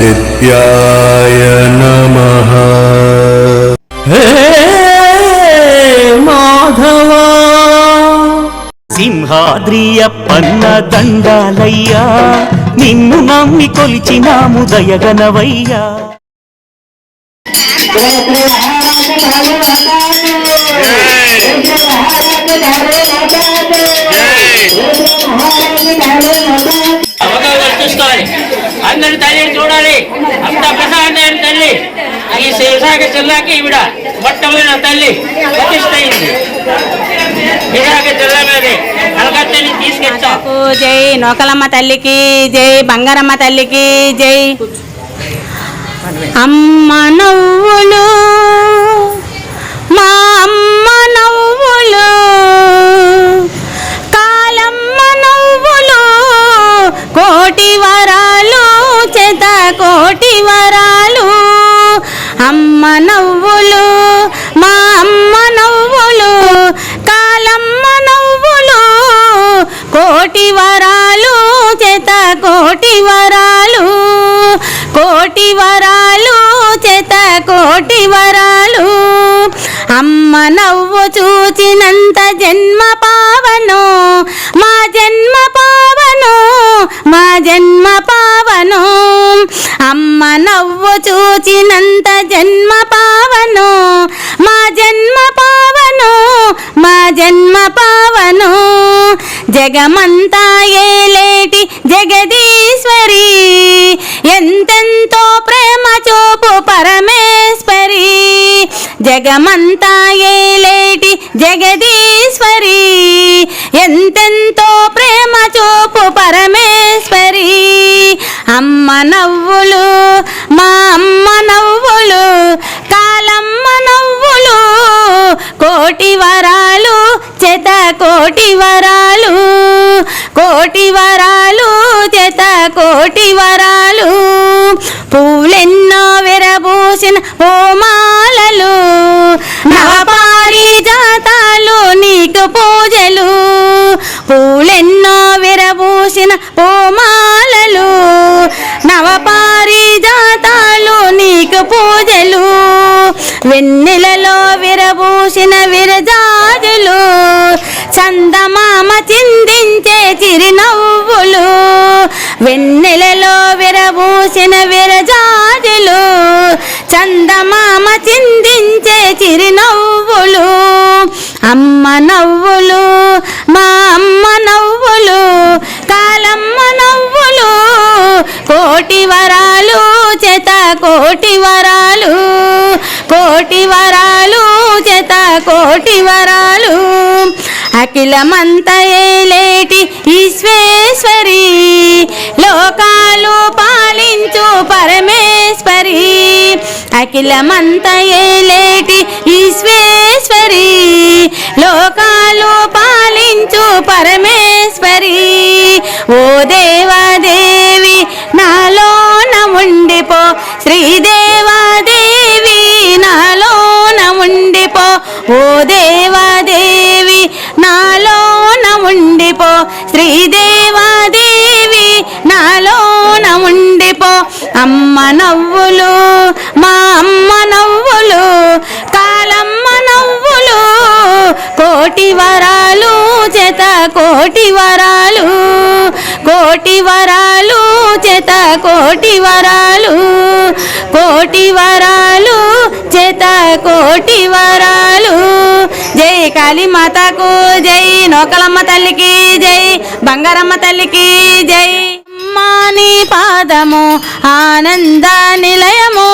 आदित्याय नमः హే మాధవా సింహాద్రియప్పన్న దండాలయ్యా నిన్ను నమ్మి కొలిచినాము దయగనవయ్యా అవగాహన చూసుకోవాలి అందరి తల్లిని చూడాలి. అంత ప్రసాదమైన తల్లి. ఈ విశాఖ జిల్లాకి ఈవిడ మొట్టమొదటి తల్లి ప్రతిష్ట అయింది విశాఖ జిల్లా మీదే కలకత్తాని తీసుకొచ్చాం. జై నోకలమ్మ తల్లికి జై బంగారమ్మ తల్లికి జై అమ్మ నవ్వులు. మా అమ్మ నవ్వు వరాలు. అమ్మ నవ్వులు మా అమ్మ నవ్వులు కాలమ్మ నవ్వులు. కోటి వరాలు చేత కోటి వరాలు. కోటి వరాలు చేత కోటి వరాలు. అమ్మ నవ్వు చూచినంత జన్మ పావను మా జన్మ పావను మా జన్మ పా అమ్మ నవ్వు చూచినంత జన్మ పావను మా జన్మ పావను మా జన్మ పావను జగమంతా ఏలేటి జగదీశ్వరి ఎంతెంతో ప్రేమ చూపు పరమేశ్వరి. జగమంతా ఏలేటి జగదీశ్వరి ఎంతెంతో ప్రేమ చూపు పరమేశ్వరి. అమ్మ నవ్వు కోటి వరాలు చేత కోటి వరాలు. కోటి వరాలు చేత కోటి వరాలు. పూలెన్నో విరబూసిన ఓమాలలు నవపారి జాతాలు నీకు పూజలు. పూలెన్నో విరబూసిన ఓమాలలు నవపారి జాతాలు నీకు పూజలు. వెన్నెలలో పూసిన విరజాజులు చందమామ చిందించే చిరునవ్వులు వెన్నెలలో విరబూసిన విరజాజులు చందమామ చిందించే చిరునవ్వులు. అమ్మ నవ్వులు మా అమ్మ నవ్వులు కాలమ్మ నవ్వులు కోటి వరాలు చేత కోటి వరాలు కోటి వరాలు కోటి వరాలు. అఖిలమంత ఏలేటి ఈశ్వేశ్వరి. లోకాలు పాలించు పరమేశ్వరి. అఖిలమంత ఏలేటి ఈశ్వేశ్వరి. లోకాలు పాలించు పరమేశ్వరి. అమ్మ నవ్వులు మా అమ్మ నవ్వులు కాలమ్మ నవ్వులు కోటి వరాలు చేత కోటి వరాలు కోటి వరాలు చేత కోటి వరాలు కోటి వరాలు చేత కోటి వరాలు. జై కాళీమాతకు జై నోకలమ్మ తల్లికి జై బంగారమ్మ తల్లికి జై. మాని పాదము ఆనంద నిలయము.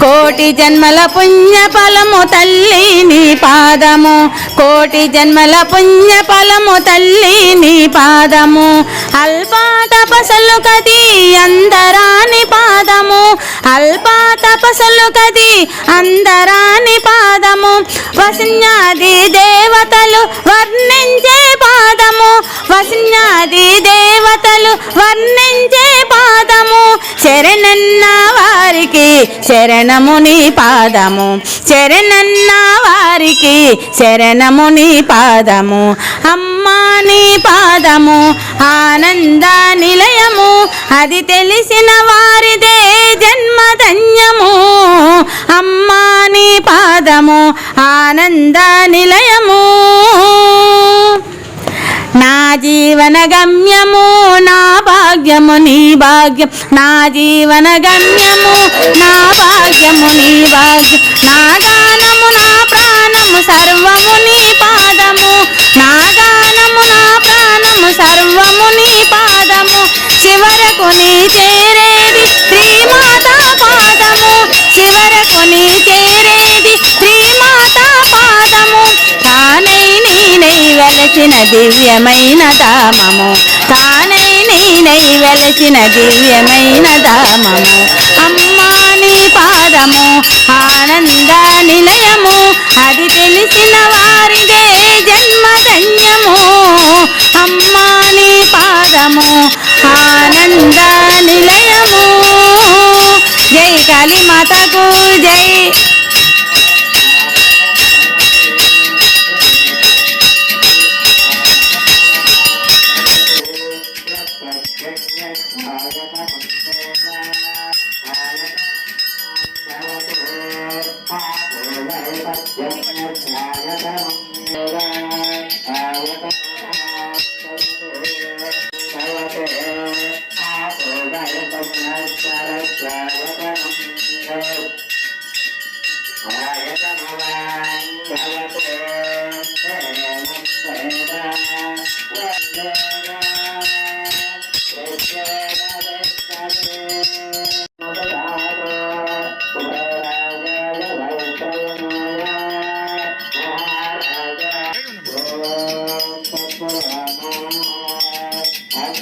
కోటి జన్మల పుణ్య ఫలము తల్లి నీ పాదము. కోటి జన్మల పుణ్య ఫలము తల్లి నీ పాదము. అల్పా తపసలు కది అందరాని పాదము. అల్పా తపసలు కది అందరాని పాదము. వసన్యాది దేవతలు వర్ణించే పాదము. వసన్యాది వర్ణించే పాదము శరణన్న వారికి శరణముని పాదము. శరణన్న వారికి శరణముని పాదము. అమ్మా నీ పాదము ఆనంద నిలయము. అది తెలిసిన వారిదే జన్మధన్యము. అమ్మా నీ పాదము ఆనంద నిలయము. జీవన గమ్యము నా భాగ్యము నీ భాగ్యం. నా జీవన గమ్యము నా భాగ్యము నీ భాగ్యం. నా గానము నా ప్రాణము సర్వము నీ పాదము. నా గానము నా ప్రాణము సర్వము నీ పాదము. చివరకు నీ వెలచిన దివ్యమైన ధామము. తానై నేనై వెలచిన దివ్యమైన ధామము. అమ్మా నీ పాదము ఆనంద నిలయము. అది తెలిసిన వారిదే జన్మధన్యము అమ్మా నీ పాదము ఆనంద నిలయము. జై కాళీ మాతకు జై. 那个彩虹桥在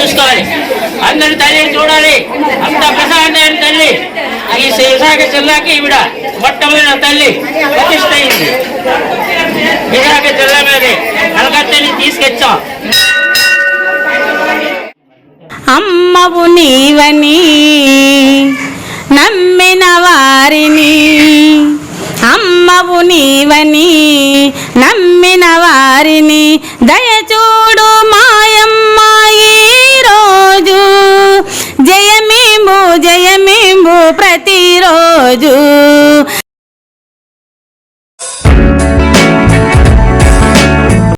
చూసుకోవాలి. అందరి తల్లిని చూడాలి. అంత ప్రసాదమైన తల్లి. ఈ విశాఖ జిల్లాకి ఈవిడ మొట్టమొదటి తల్లి ప్రతిష్ట అయింది. విశాఖ జిల్లా మీదే కలకత్తాని తీసుకొచ్చాం. అమ్మవు నీవని నమ్మిన వారిని. అమ్మవు నీవని నమ్మిన వారిని. దయచూడు మా రోజు